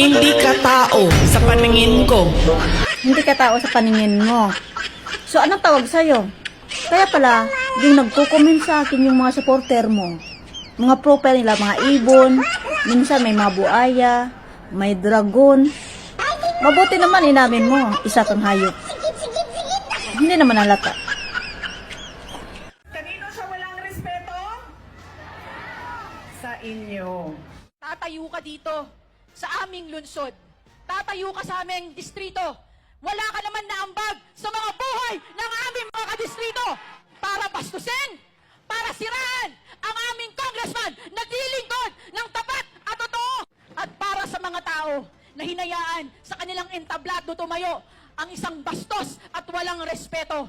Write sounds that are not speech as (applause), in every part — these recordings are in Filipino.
Hindi ka tao sa paningin ko. Hindi ka tao sa paningin mo. So, anong tawag sa'yo? Kaya pala, yung nagko-comment sa akin yung mga supporter mo, mga profile nila, mga ibon, minsan may mga buaya, may dragon. Mabuti naman inamin mo, isa kang hayop. Hindi naman halata. Kanino siya walang respeto? Sa inyo. Tatayo ka dito sa aming lungsod. Tatayo ka sa aming distrito. Wala ka naman naambag sa mga buhay ng aming mga kadistrito para bastusin, para siraan ang aming congressman na dilingkod ng tapat at totoo at para sa mga tao na hinayaan sa kanilang entablado tumayo ang isang bastos at walang respeto.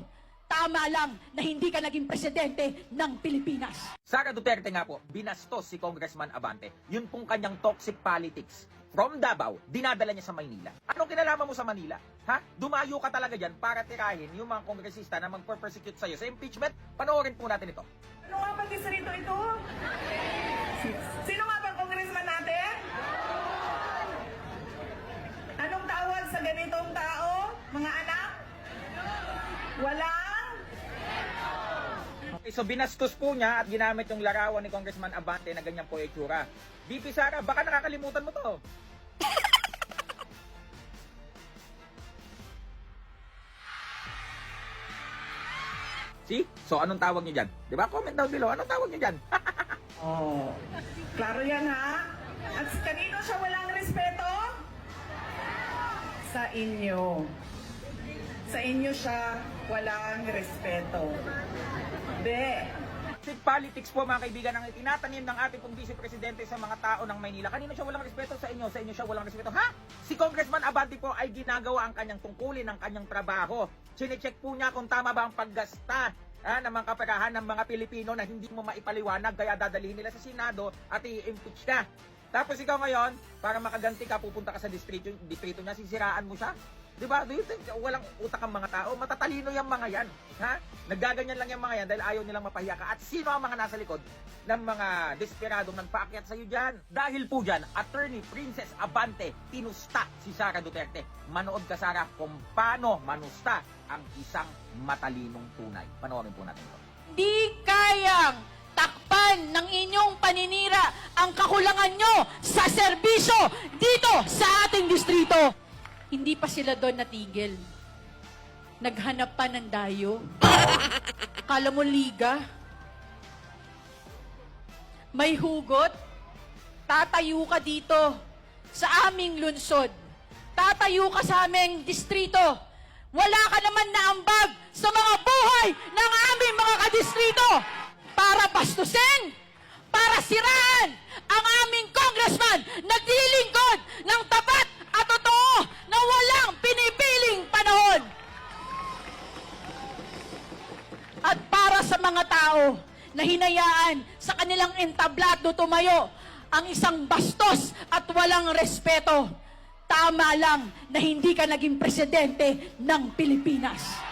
Tama lang na hindi ka naging presidente ng Pilipinas. Sara Duterte nga po, binastos si Congressman Abante. Yun pong kanyang toxic politics. From Davao, dinadala niya sa Maynila. Anong kinalaman mo sa Manila? Ha? Dumayo ka talaga dyan para tirahin yung mga kongresista na magper-persecute sa'yo sa impeachment? Panoorin po natin ito. Ano nga bang distrito ito? Sino nga bang congressman natin? Anong tawag sa ganitong tao, mga anak? Walang? So binastos po niya at ginamit yung larawan ni Congressman Abante na ganyan po itsura. BP Sara, baka nakakalimutan mo to. (laughs) See? So anong tawag niyo dyan? Di ba? Comment down below. Anong tawag niyo dyan? (laughs) Oh, klaro yan ha? At kanino siya walang respeto? Sa inyo. Sa inyo siya walang respeto. Be, Toxic politics po mga kaibigan ang itinatanim ng ating pong vice presidente sa mga tao ng Maynila. Kanino siya walang respeto sa inyo? Sa inyo siya walang respeto. Ha? Si Congressman Abante po ay ginagawa ang kanyang tungkulin ng kanyang trabaho. Chinecheck po niya kung tama ba ang paggasta ha, ng mga kaperahan ng mga Pilipino na hindi mo maipaliwanag kaya dadalhin nila sa Senado at i-impeach ka. Tapos ikaw ngayon, para makaganti ka, pupunta ka sa distrito, distrito niya, sisiraan mo siya. Di ba? Do you think walang utak ang mga tao? Matatalino yung mga yan. Ha? Naggaganyan lang yung mga yan dahil ayaw nilang mapahiya ka. At sino ang mga nasa likod ng mga desperadong nagpaakyat sa'yo dyan? Dahil po dyan, Attorney Princess Abante tinusta si Sara Duterte. Manood ka, Sara, kung paano manusta ang isang matalinong tunay. Panoorin po natin ito. Di kayang takpan ng inyong paninira ang kakulangan nyo sa serbisyo dito sa ating distrito. Hindi pa sila doon natigil. Naghanap pa ng dayo. Akala mo liga? May hugot? Tatayo ka dito sa aming lunsod. Tatayo ka sa aming distrito. Wala ka naman naambag sa mga buhay ng aming mga kadistrito para bastusin, para siraan ang aming congressman na dilingkod ng tapat at totoo na walang pinipiling panahon. At para sa mga tao na hinayaan sa kanilang entablado tumayo ang isang bastos at walang respeto, tama lang na hindi ka naging presidente ng Pilipinas.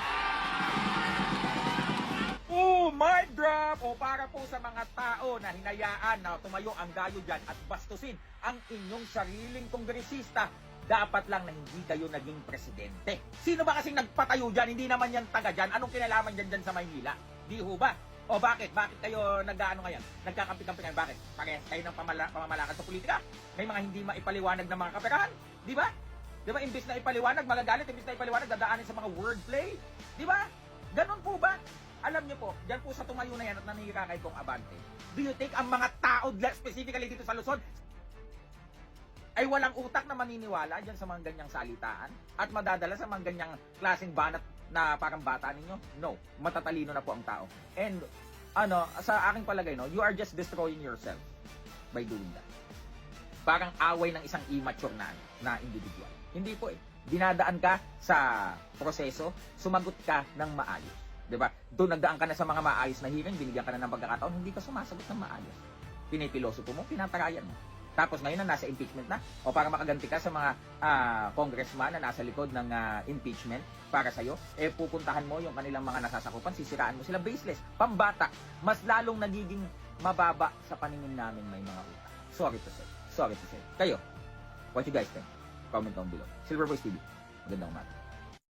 Oh, my drop! O para po sa mga tao na hinayaan na tumayo ang gayo dyan at bastusin ang inyong sariling kongresista, dapat lang na hindi kayo naging presidente. Sino ba kasing nagpatayo dyan? Hindi naman yan taga dyan. Anong kinalaman dyan dyan sa Maynila? Di ho ba? O bakit? Bakit kayo nag-ano ngayon? Nagkakampi-kampi ngayon? Bakit? Parehas kayo ng pamala- pamamalakan sa politika? May mga hindi maipaliwanag na mga kaperahan? Di ba? Di ba? Imbis na ipaliwanag, magagalit. Imbis na ipaliwanag, dadaanin sa mga wordplay. Di ba? Ganon po ba? Alam niyo po, dyan po sa tumayo na yan at nanihika kay Kong Abante, do you think ang mga tao, specifically dito sa Luzon, ay walang utak na maniniwala dyan sa mga ganyang salitaan at madadala sa mga ganyang klaseng banat na parang bata ninyo? No. Matatalino na po ang tao. And, ano, sa aking palagay, no, you are just destroying yourself by doing that. Parang away ng isang immature na, na individual. Hindi po eh. Dinadaan ka sa proseso, sumagot ka ng maayos. 'Di ba? Doon nagdaan ka na sa mga maayos na hearing, binigyan ka na ng pagkakataon, hindi ka sumasagot ng maayos. Pinipilosopo mo, pinatarayan mo. Tapos ngayon na nasa impeachment na, o para makaganti ka sa mga ah, congressman na nasa likod ng ah, impeachment para sa'yo, eh pupuntahan mo yung kanilang mga nasasakupan, sisiraan mo sila baseless. Pambata, mas lalong nagiging mababa sa paningin namin may mga utang. Sorry to say. Sorry to say. Kayo, What you guys think? Comment down below. Silver Voice TV. Magandang umaga.